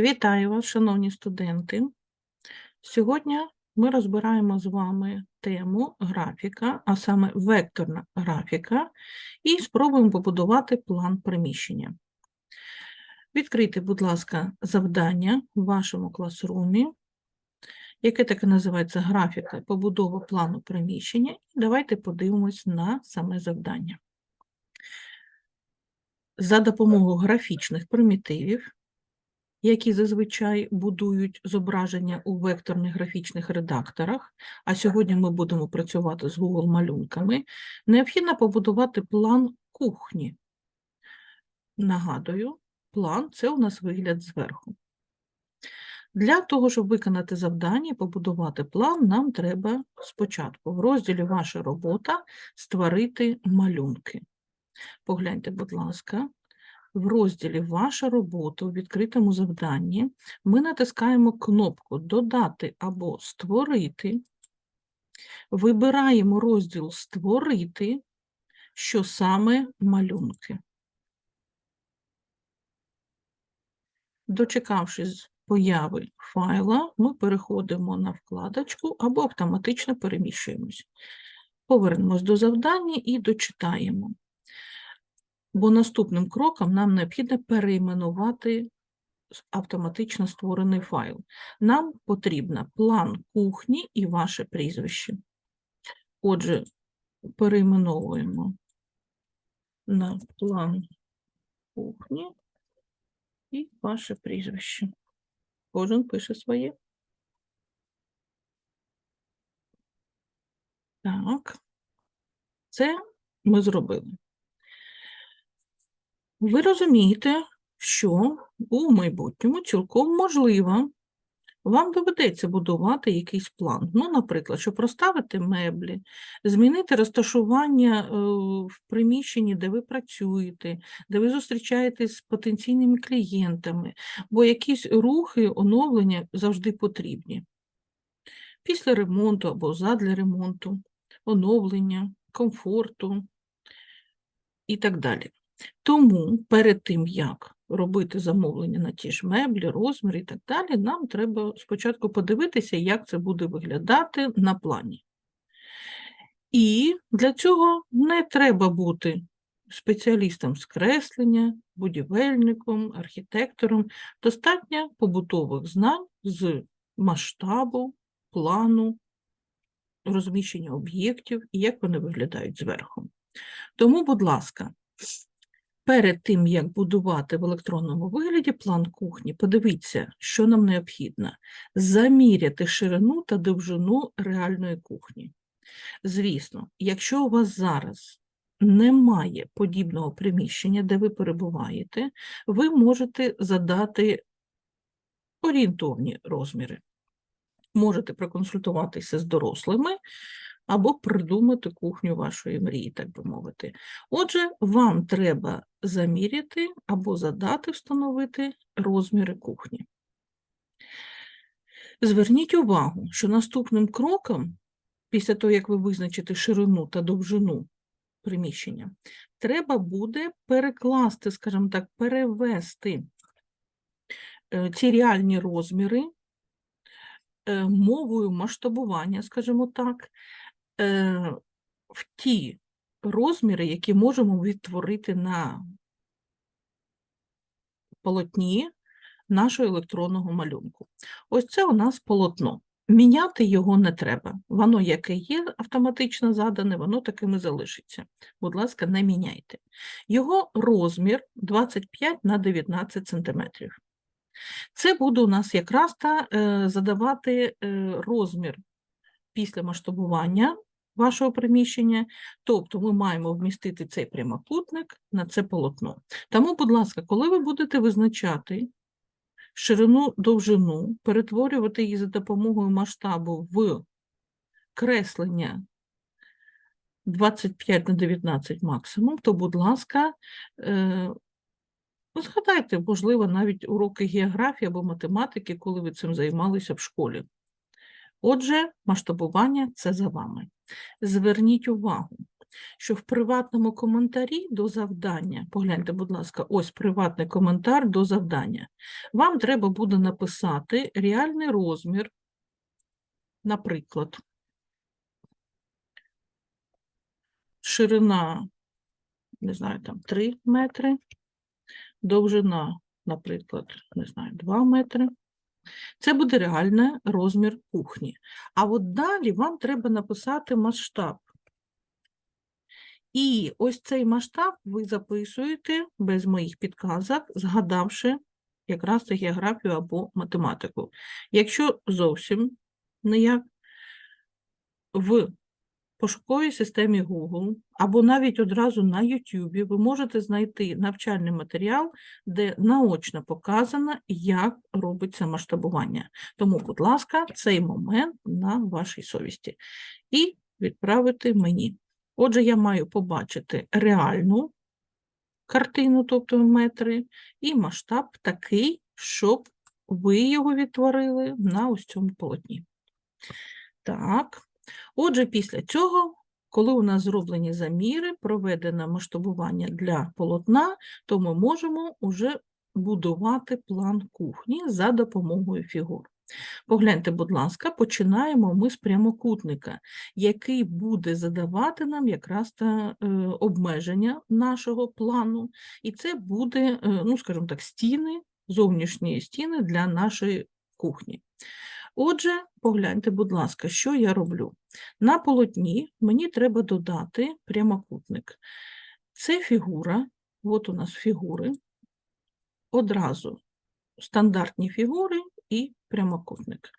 Вітаю вас, шановні студенти. Сьогодні ми розбираємо з вами тему графіка, а саме векторна графіка, і спробуємо побудувати план приміщення. Відкрийте, будь ласка, завдання в вашому класрумі, яке таке називається графіка побудова плану приміщення. Давайте подивимось на саме завдання. За допомогою графічних примітивів які зазвичай будують зображення у векторних графічних редакторах, а сьогодні ми будемо працювати з Google малюнками, необхідно побудувати план кухні. Нагадую, план це у нас вигляд зверху. Для того, щоб виконати завдання і побудувати план, нам треба спочатку в розділі Ваша робота створити малюнки. Погляньте, будь ласка, в розділі Ваша робота у відкритому завданні ми натискаємо кнопку Додати або Створити, вибираємо розділ Створити, що саме малюнки. Дочекавшись появи файла, ми переходимо на вкладочку або автоматично переміщуємось. Повернемось до завдання і дочитаємо бо наступним кроком нам необхідно перейменувати автоматично створений файл. Нам потрібно план кухні і ваше прізвище. Отже, перейменовуємо на план кухні і ваше прізвище. Кожен пише своє. Так, це ми зробили. Ви розумієте, що у майбутньому цілком можливо, вам доведеться будувати якийсь план. Ну, наприклад, щоб розставити меблі, змінити розташування е, в приміщенні, де ви працюєте, де ви зустрічаєтесь з потенційними клієнтами, бо якісь рухи, оновлення завжди потрібні. Після ремонту або задля ремонту, оновлення, комфорту і так далі. Тому перед тим, як робити замовлення на ті ж меблі, розміри і так далі, нам треба спочатку подивитися, як це буде виглядати на плані. І для цього не треба бути спеціалістом з креслення, будівельником, архітектором. Достатньо побутових знань з масштабу, плану, розміщення об'єктів і як вони виглядають зверху. Тому, будь ласка, Перед тим, як будувати в електронному вигляді план кухні, подивіться, що нам необхідно. Заміряти ширину та довжину реальної кухні. Звісно, якщо у вас зараз немає подібного приміщення, де ви перебуваєте, ви можете задати орієнтовні розміри. Можете проконсультуватися з дорослими, або придумати кухню вашої мрії, так би мовити. Отже, вам треба заміряти або задати встановити розміри кухні. Зверніть увагу, що наступним кроком, після того, як ви визначите ширину та довжину приміщення, треба буде перекласти, скажімо так, перевести е, ці реальні розміри е, мовою масштабування, скажімо так, Е, в ті розміри, які можемо відтворити на полотні нашого електронного малюнку. Ось це у нас полотно. Міняти його не треба. Воно, яке є автоматично задане, воно таким і залишиться. Будь ласка, не міняйте. Його розмір 25 на 19 см. Це буде у нас якраз та е, задавати е, розмір після масштабування вашого приміщення, тобто ми маємо вмістити цей прямокутник на це полотно. Тому, будь ласка, коли ви будете визначати ширину довжину, перетворювати її за допомогою масштабу в креслення 25 на 19 максимум, то, будь ласка, е, згадайте, можливо, навіть уроки географії або математики, коли ви цим займалися в школі. Отже, масштабування це за вами. Зверніть увагу, що в приватному коментарі до завдання, погляньте, будь ласка, ось приватний коментар до завдання. Вам треба буде написати реальний розмір, наприклад, ширина, не знаю, там 3 метри, довжина, наприклад, не знаю, 2 метри. Це буде реальний розмір кухні. А от далі вам треба написати масштаб. І ось цей масштаб ви записуєте без моїх підказок, згадавши якраз географію або математику. Якщо зовсім ніяк, в пошуковій системі Google або навіть одразу на YouTube ви можете знайти навчальний матеріал, де наочно показано, як робиться масштабування. Тому, будь ласка, цей момент на вашій совісті. І відправити мені. Отже, я маю побачити реальну картину, тобто метри, і масштаб такий, щоб ви його відтворили на ось цьому полотні. Так, отже, після цього, коли у нас зроблені заміри, проведено масштабування для полотна, то ми можемо вже будувати план кухні за допомогою фігур. Погляньте, будь ласка, починаємо ми з прямокутника, який буде задавати нам якраз та е, обмеження нашого плану, і це буде, е, ну, скажімо так, стіни, зовнішні стіни для нашої кухні. Отже, погляньте, будь ласка, що я роблю. На полотні мені треба додати прямокутник. Це фігура, от у нас фігури, одразу стандартні фігури і прямокутник.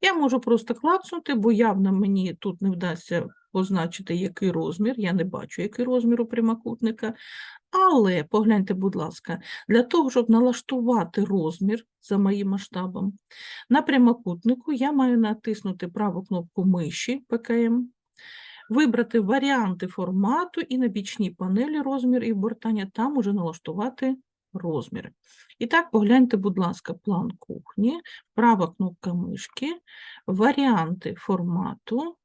Я можу просто клацнути, бо явно мені тут не вдасться позначити, який розмір, я не бачу, який розмір у прямокутника. Але погляньте, будь ласка, для того, щоб налаштувати розмір за моїм масштабом, на прямокутнику я маю натиснути праву кнопку миші ПКМ, вибрати варіанти формату і на бічній панелі розмір і обертання, там уже налаштувати розміри. І так, погляньте, будь ласка, план кухні, права кнопка мишки, варіанти формату,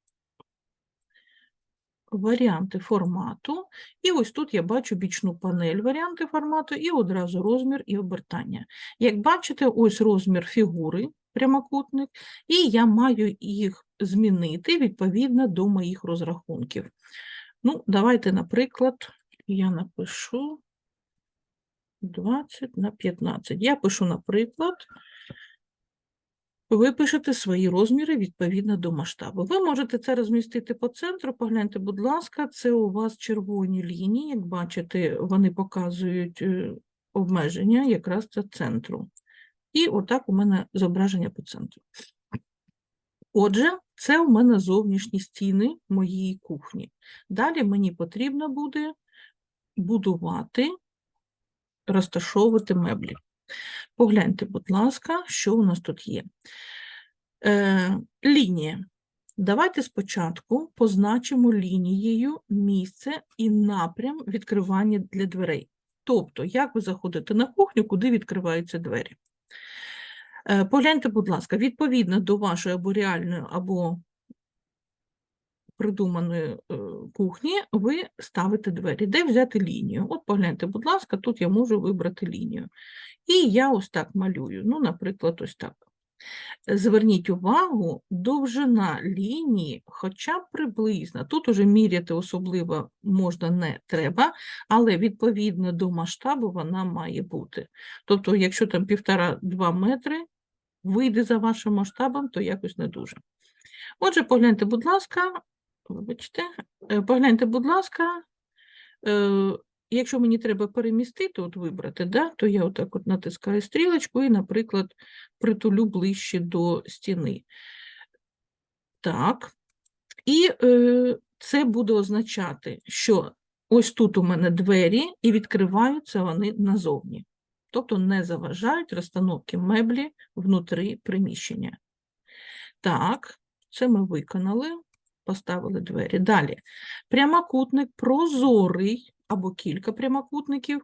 варіанти формату, і ось тут я бачу бічну панель варіанти формату і одразу розмір і обертання. Як бачите, ось розмір фігури, прямокутник, і я маю їх змінити відповідно до моїх розрахунків. Ну, давайте, наприклад, я напишу 20 на 15. Я пишу, наприклад, ви пишете свої розміри відповідно до масштабу. Ви можете це розмістити по центру. Погляньте, будь ласка, це у вас червоні лінії. Як бачите, вони показують е, обмеження якраз до центру. І отак у мене зображення по центру. Отже, це у мене зовнішні стіни моєї кухні. Далі мені потрібно буде будувати розташовувати меблі. Погляньте, будь ласка, що у нас тут є. Е, Лінія. Давайте спочатку позначимо лінією місце і напрям відкривання для дверей. Тобто, як ви заходите на кухню, куди відкриваються двері. Е, Погляньте, будь ласка, відповідно до вашої або реальної, або придуманої е, кухні, ви ставите двері. Де взяти лінію? От погляньте, будь ласка, тут я можу вибрати лінію. І я ось так малюю, ну, наприклад, ось так. Зверніть увагу, довжина лінії, хоча б приблизно, тут уже міряти особливо можна не треба, але відповідно до масштабу вона має бути. Тобто, якщо там півтора-два метри, вийде за вашим масштабом, то якось не дуже. Отже, погляньте, будь ласка, вибачте, е, погляньте, будь ласка, е, якщо мені треба перемістити, от вибрати, да, то я отак от натискаю стрілочку і, наприклад, притулю ближче до стіни. Так. І е, це буде означати, що ось тут у мене двері і відкриваються вони назовні. Тобто не заважають розстановки меблі внутрі приміщення. Так, це ми виконали, поставили двері. Далі. Прямокутник прозорий або кілька прямокутників.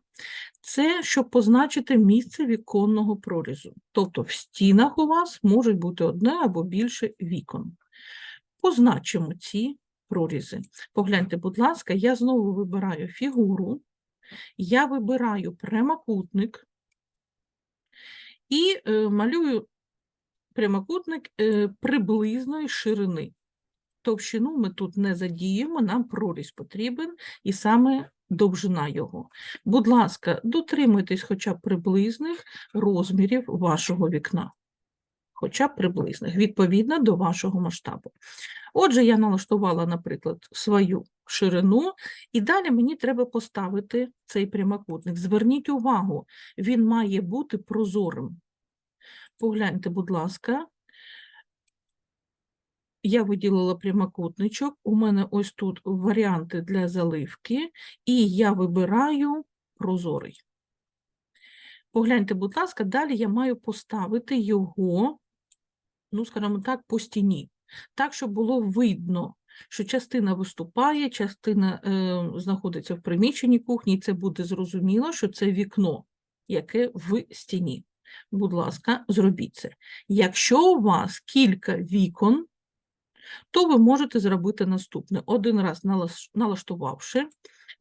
Це щоб позначити місце віконного прорізу. Тобто в стінах у вас можуть бути одне або більше вікон. Позначимо ці прорізи. Погляньте, будь ласка, я знову вибираю фігуру, я вибираю прямокутник і е, малюю прямокутник е, приблизної ширини. Товщину ми тут не задіємо, нам проріз потрібен і саме довжина його. Будь ласка, дотримуйтесь хоча б приблизних розмірів вашого вікна. Хоча б приблизних, відповідно до вашого масштабу. Отже, я налаштувала, наприклад, свою ширину, і далі мені треба поставити цей прямокутник. Зверніть увагу, він має бути прозорим. Погляньте, будь ласка, я виділила прямокутничок, у мене ось тут варіанти для заливки, і я вибираю прозорий. Погляньте, будь ласка, далі я маю поставити його, ну, скажімо так, по стіні, так, щоб було видно, що частина виступає, частина е, знаходиться в приміщенні кухні, і це буде зрозуміло, що це вікно, яке в стіні. Будь ласка, зробіть це. Якщо у вас кілька вікон, то ви можете зробити наступне. Один раз налаштувавши,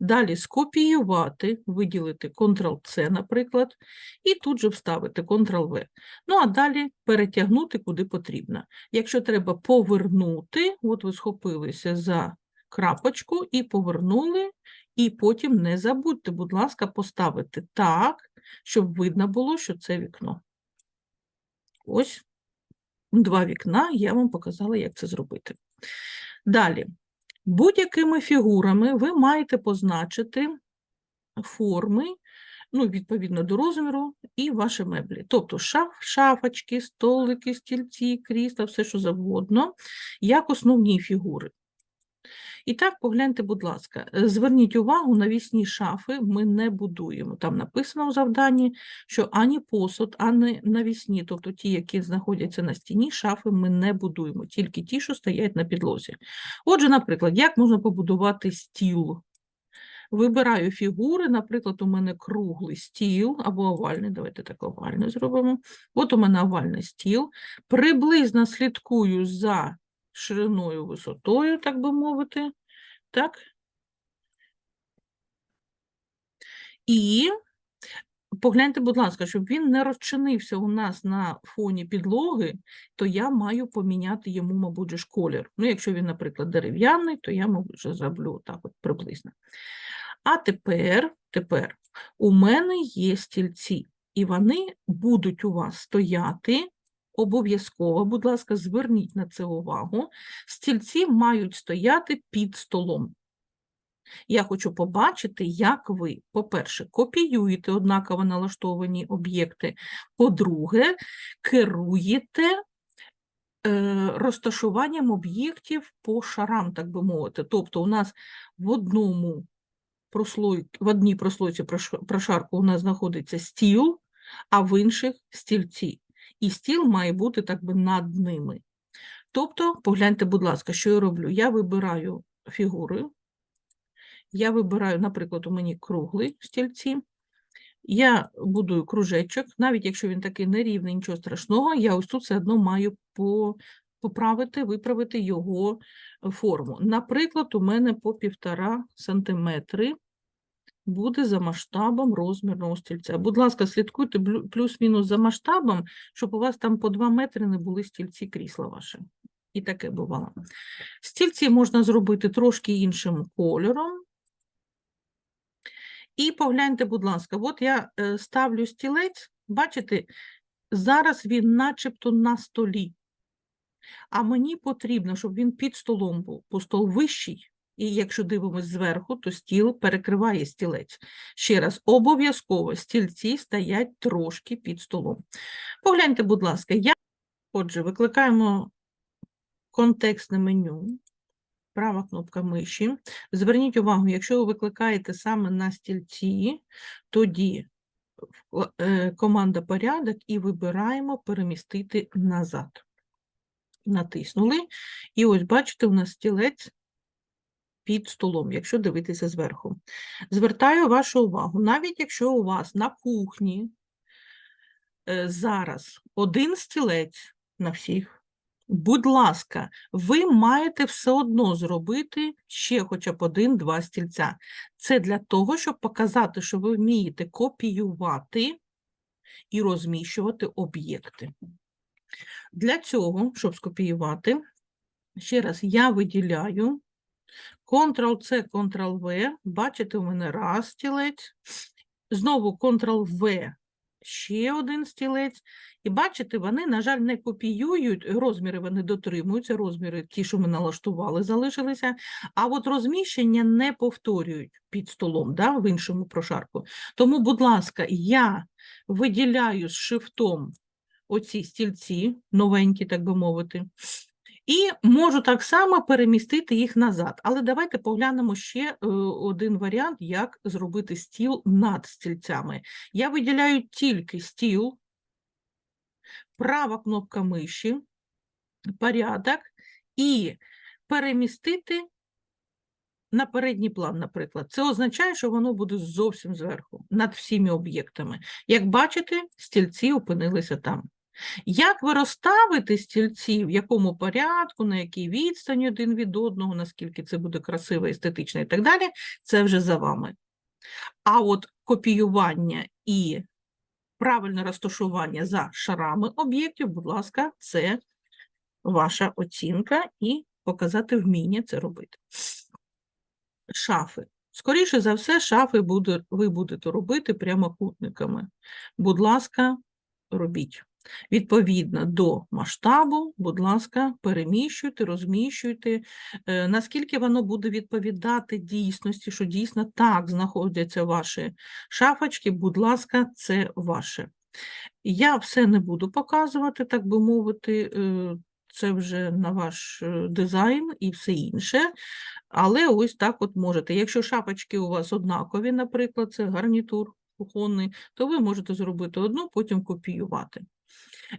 далі скопіювати, виділити Ctrl-C, наприклад, і тут же вставити Ctrl-V. Ну, а далі перетягнути куди потрібно. Якщо треба повернути, от ви схопилися за крапочку і повернули, і потім не забудьте, будь ласка, поставити так, щоб видно було, що це вікно. Ось два вікна, я вам показала, як це зробити. Далі, будь-якими фігурами ви маєте позначити форми, ну, відповідно до розміру, і ваші меблі. Тобто шаф, шафочки, столики, стільці, крісла, все, що завгодно, як основні фігури. І так, погляньте, будь ласка, е, зверніть увагу, навісні шафи ми не будуємо. Там написано в завданні, що ані посуд, ані навісні, тобто ті, які знаходяться на стіні, шафи ми не будуємо, тільки ті, що стоять на підлозі. Отже, наприклад, як можна побудувати стіл? Вибираю фігури, наприклад, у мене круглий стіл або овальний, давайте так овальний зробимо. От у мене овальний стіл. Приблизно слідкую за шириною, висотою, так би мовити. Так. І погляньте, будь ласка, щоб він не розчинився у нас на фоні підлоги, то я маю поміняти йому, мабуть, ж колір. Ну, якщо він, наприклад, дерев'яний, то я, мабуть, вже зроблю так от приблизно. А тепер, тепер у мене є стільці, і вони будуть у вас стояти обов'язково, будь ласка, зверніть на це увагу. Стільці мають стояти під столом. Я хочу побачити, як ви, по-перше, копіюєте однаково налаштовані об'єкти, по-друге, керуєте е, розташуванням об'єктів по шарам, так би мовити. Тобто у нас в одному прослой, в одній прослойці прошарку у нас знаходиться стіл, а в інших стільці. І стіл має бути так би над ними. Тобто, погляньте, будь ласка, що я роблю? Я вибираю фігури, я вибираю, наприклад, у мені круглий стільці, я будую кружечок, навіть якщо він такий нерівний, нічого страшного, я ось тут все одно маю поправити, виправити його форму. Наприклад, у мене по півтора сантиметри буде за масштабом розмірного стільця. Будь ласка, слідкуйте плюс-мінус за масштабом, щоб у вас там по 2 метри не були стільці крісла ваші. І таке бувало. Стільці можна зробити трошки іншим кольором. І погляньте, будь ласка, от я е, ставлю стілець, бачите, зараз він начебто на столі. А мені потрібно, щоб він під столом був, бо стол вищий, і якщо дивимось зверху, то стіл перекриває стілець. Ще раз, обов'язково стільці стоять трошки під столом. Погляньте, будь ласка, я, отже, викликаємо контекстне меню, права кнопка миші. Зверніть увагу, якщо ви викликаєте саме на стільці, тоді е, команда порядок і вибираємо перемістити назад. Натиснули. І ось бачите, у нас стілець під столом, якщо дивитися зверху. Звертаю вашу увагу, навіть якщо у вас на кухні е, зараз один стілець на всіх, Будь ласка, ви маєте все одно зробити ще хоча б один-два стільця. Це для того, щоб показати, що ви вмієте копіювати і розміщувати об'єкти. Для цього, щоб скопіювати, ще раз я виділяю Ctrl-C, Ctrl-V. Бачите, у мене раз стілець. Знову Ctrl-V, ще один стілець. І бачите, вони, на жаль, не копіюють, розміри вони дотримуються, розміри ті, що ми налаштували, залишилися, а от розміщення не повторюють під столом, да, в іншому прошарку. Тому, будь ласка, я виділяю з шифтом оці стільці, новенькі, так би мовити, і можу так само перемістити їх назад. Але давайте поглянемо ще е, один варіант, як зробити стіл над стільцями. Я виділяю тільки стіл, права кнопка миші, порядок і перемістити на передній план, наприклад. Це означає, що воно буде зовсім зверху, над всіми об'єктами. Як бачите, стільці опинилися там. Як ви розставите стільці, в якому порядку, на якій відстані один від одного, наскільки це буде красиво, естетично і так далі, це вже за вами. А от копіювання і правильне розташування за шарами об'єктів, будь ласка, це ваша оцінка і показати вміння це робити. Шафи. Скоріше за все, шафи буде, ви будете робити прямокутниками. Будь ласка, робіть. Відповідно до масштабу, будь ласка, переміщуйте, розміщуйте, е, наскільки воно буде відповідати дійсності, що дійсно так знаходяться ваші шафочки, будь ласка, це ваше. Я все не буду показувати, так би мовити, е, це вже на ваш е, дизайн і все інше. Але ось так от можете. Якщо шапочки у вас однакові, наприклад, це гарнітур кухонний, то ви можете зробити одну, потім копіювати.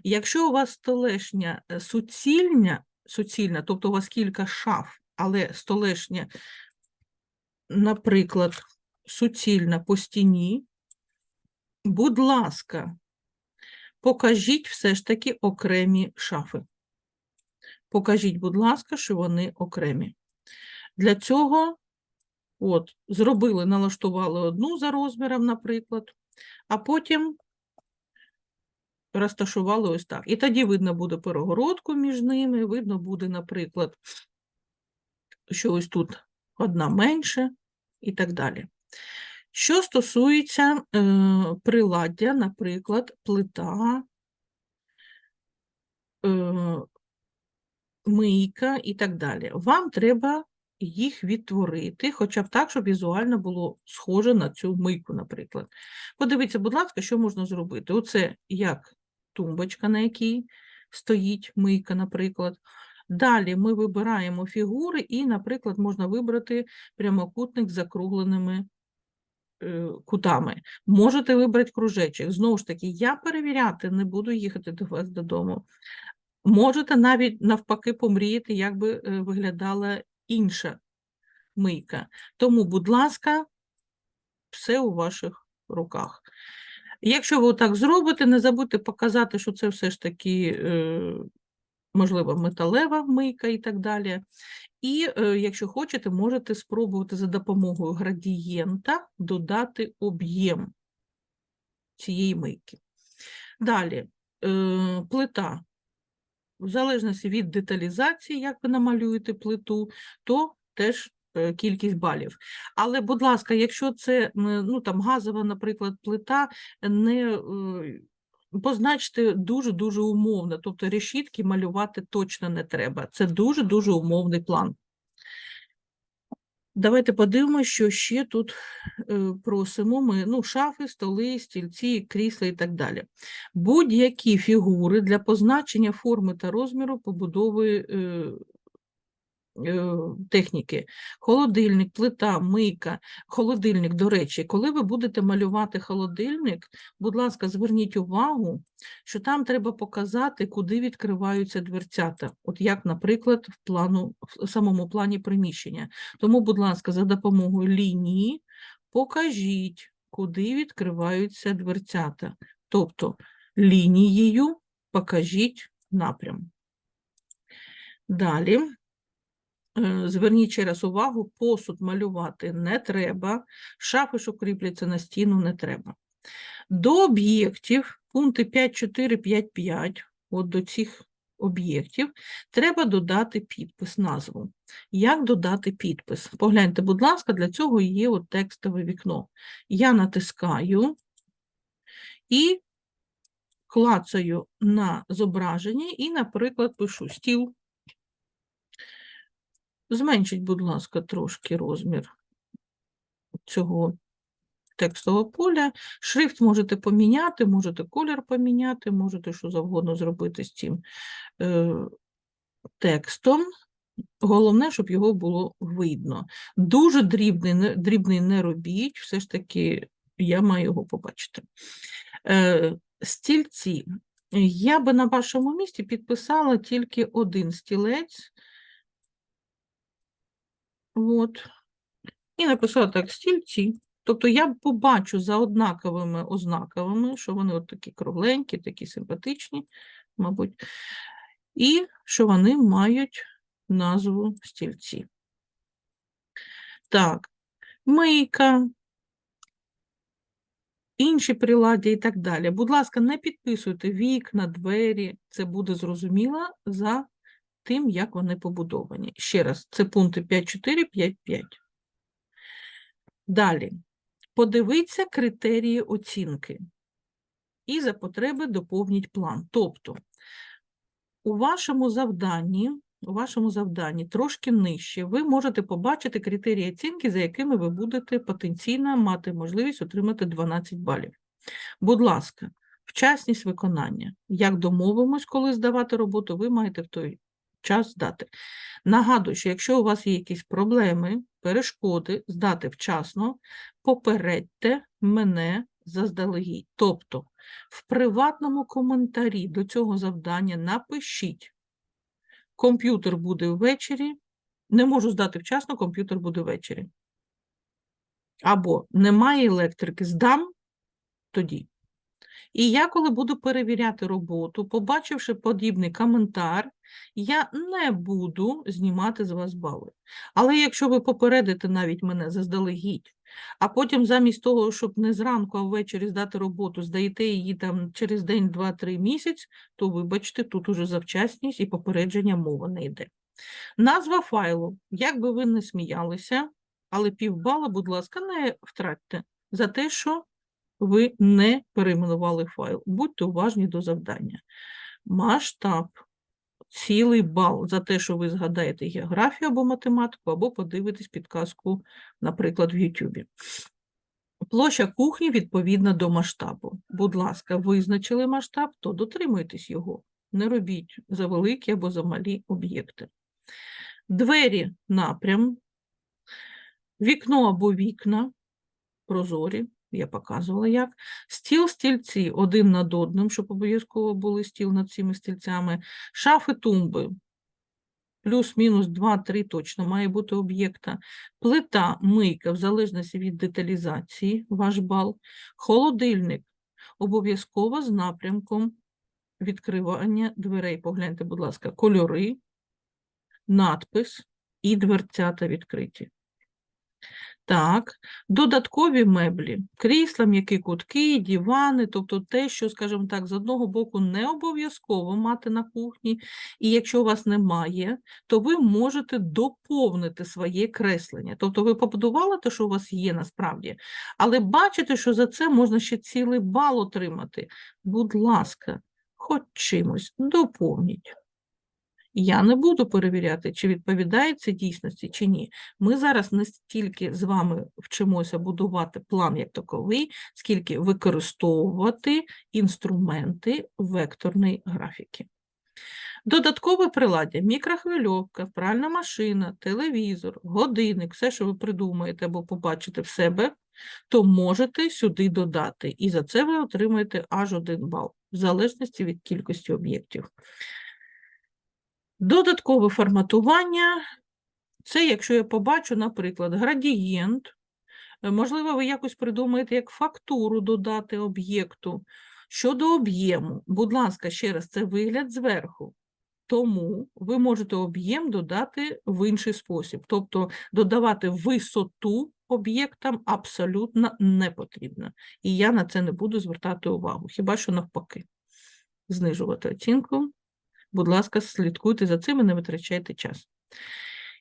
Якщо у вас столешня е, суцільня, суцільна, тобто у вас кілька шаф, але столешня, наприклад, суцільна по стіні, будь ласка, покажіть все ж таки окремі шафи. Покажіть, будь ласка, що вони окремі. Для цього от, зробили, налаштували одну за розміром, наприклад, а потім розташували ось так. І тоді видно буде перегородку між ними, видно буде, наприклад, що ось тут одна менше і так далі. Що стосується е, приладдя, наприклад, плита, е, мийка і так далі, вам треба їх відтворити, хоча б так, щоб візуально було схоже на цю мийку, наприклад. Подивіться, будь ласка, що можна зробити. Оце як тумбочка, на якій стоїть мийка, наприклад. Далі ми вибираємо фігури, і, наприклад, можна вибрати прямокутник з закругленими е, кутами. Можете вибрати кружечок. Знову ж таки, я перевіряти не буду їхати до вас додому. Можете навіть навпаки помріяти, як би е, виглядала інша мийка. Тому, будь ласка, все у ваших руках. Якщо ви так зробите, не забудьте показати, що це все ж таки, е, можливо, металева мийка і так далі. І, е, якщо хочете, можете спробувати за допомогою градієнта додати об'єм цієї мийки. Далі, е, плита. В залежності від деталізації, як ви намалюєте плиту, то теж кількість балів. Але, будь ласка, якщо це ну, там, газова, наприклад, плита, не е, позначте дуже-дуже умовно, тобто решітки малювати точно не треба. Це дуже-дуже умовний план. Давайте подивимося, що ще тут е, просимо ми. Ну, шафи, столи, стільці, крісла і так далі. Будь-які фігури для позначення форми та розміру побудови е, е, техніки. Холодильник, плита, мийка, холодильник, до речі, коли ви будете малювати холодильник, будь ласка, зверніть увагу, що там треба показати, куди відкриваються дверцята. От як, наприклад, в, плану, в самому плані приміщення. Тому, будь ласка, за допомогою лінії покажіть, куди відкриваються дверцята. Тобто лінією покажіть напрям. Далі. Е, Зверніть ще раз увагу, посуд малювати не треба, шафи, що кріпляться на стіну, не треба. До об'єктів, пункти 5.4, 5.5, от до цих об'єктів, треба додати підпис, назву. Як додати підпис? Погляньте, будь ласка, для цього є от текстове вікно. Я натискаю і клацаю на зображення і, наприклад, пишу стіл. Зменшіть, будь ласка, трошки розмір цього текстового поля. Шрифт можете поміняти, можете колір поміняти, можете що завгодно зробити з цим е, текстом. Головне, щоб його було видно. Дуже дрібний, дрібний не робіть, все ж таки я маю його побачити. Е, стільці. Я би на вашому місці підписала тільки один стілець. От. І написала так, стільці. Тобто я побачу за однаковими ознаками, що вони от такі кругленькі, такі симпатичні, мабуть, і що вони мають назву стільці. Так, мийка, інші приладдя і так далі. Будь ласка, не підписуйте вікна, двері, це буде зрозуміло за тим, як вони побудовані. Ще раз, це пункти 5.4, 5.5. Далі. Подивіться критерії оцінки і за потреби доповніть план. Тобто, у вашому завданні, у вашому завданні трошки нижче, ви можете побачити критерії оцінки, за якими ви будете потенційно мати можливість отримати 12 балів. Будь ласка, вчасність виконання. Як домовимось, коли здавати роботу, ви маєте в той час здати. Нагадую, що якщо у вас є якісь проблеми, перешкоди, здати вчасно, попередьте мене заздалегідь. Тобто, в приватному коментарі до цього завдання напишіть, комп'ютер буде ввечері, не можу здати вчасно, комп'ютер буде ввечері. Або немає електрики, здам тоді. І я, коли буду перевіряти роботу, побачивши подібний коментар, я не буду знімати з вас бали. Але якщо ви попередите навіть мене заздалегідь, а потім замість того, щоб не зранку, а ввечері здати роботу, здаєте її там через день, два, три місяць, то вибачте, тут уже завчасність і попередження мова не йде. Назва файлу. Як би ви не сміялися, але півбала, будь ласка, не втратьте за те, що ви не перейменували файл. Будьте уважні до завдання. Масштаб. Цілий бал за те, що ви згадаєте географію або математику, або подивитесь підказку, наприклад, в YouTube. Площа кухні відповідна до масштабу. Будь ласка, визначили масштаб, то дотримуйтесь його. Не робіть за великі або за малі об'єкти. Двері напрям, вікно або вікна, прозорі, я показувала як. Стіл, стільці один над одним, щоб обов'язково були стіл над цими стільцями. Шафи, тумби. Плюс-мінус 2-3 точно має бути об'єкта. Плита, мийка, в залежності від деталізації, ваш бал. Холодильник обов'язково з напрямком відкривання дверей. Погляньте, будь ласка, кольори, надпис і дверцята відкриті. Так, додаткові меблі, крісла, м'які кутки, дивани, тобто те, що, скажімо так, з одного боку не обов'язково мати на кухні, і якщо у вас немає, то ви можете доповнити своє креслення. Тобто ви побудували те, що у вас є насправді, але бачите, що за це можна ще цілий бал отримати. Будь ласка, хоч чимось доповніть. Я не буду перевіряти, чи відповідає це дійсності, чи ні. Ми зараз не стільки з вами вчимося будувати план як таковий, скільки використовувати інструменти векторної графіки. Додаткове приладдя, мікрохвильовка, пральна машина, телевізор, годинник, все, що ви придумаєте або побачите в себе, то можете сюди додати. І за це ви отримаєте аж один бал, в залежності від кількості об'єктів. Додаткове форматування це, якщо я побачу, наприклад, градієнт. е, Можливо, ви якось придумаєте, як фактуру додати об'єкту. Щодо об'єму, будь ласка, ще раз, це вигляд зверху. тому ви можете об'єм додати в інший спосіб. Тобто додавати висоту об'єктам абсолютно не потрібно. І я на це не буду звертати увагу, хіба що навпаки. Знижувати оцінку. Будь ласка, слідкуйте за цим і не витрачайте час.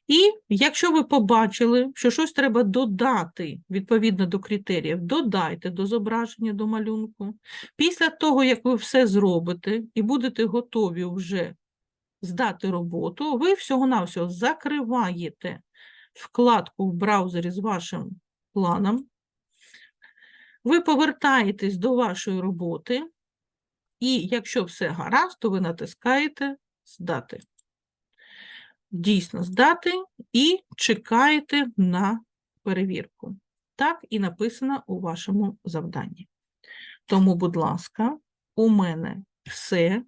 І якщо ви побачили, що щось треба додати відповідно до критеріїв, додайте до зображення, до малюнку. Після того, як ви все зробите і будете готові вже здати роботу, ви всього-навсього закриваєте вкладку в браузері з вашим планом, ви повертаєтесь до вашої роботи, і якщо все гаразд, то ви натискаєте Здати. Дійсно здати і чекаєте на перевірку. Так і написано у вашому завданні. Тому, будь ласка, у мене все.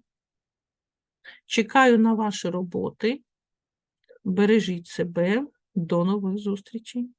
Чекаю на ваші роботи. Бережіть себе. До нових зустрічей.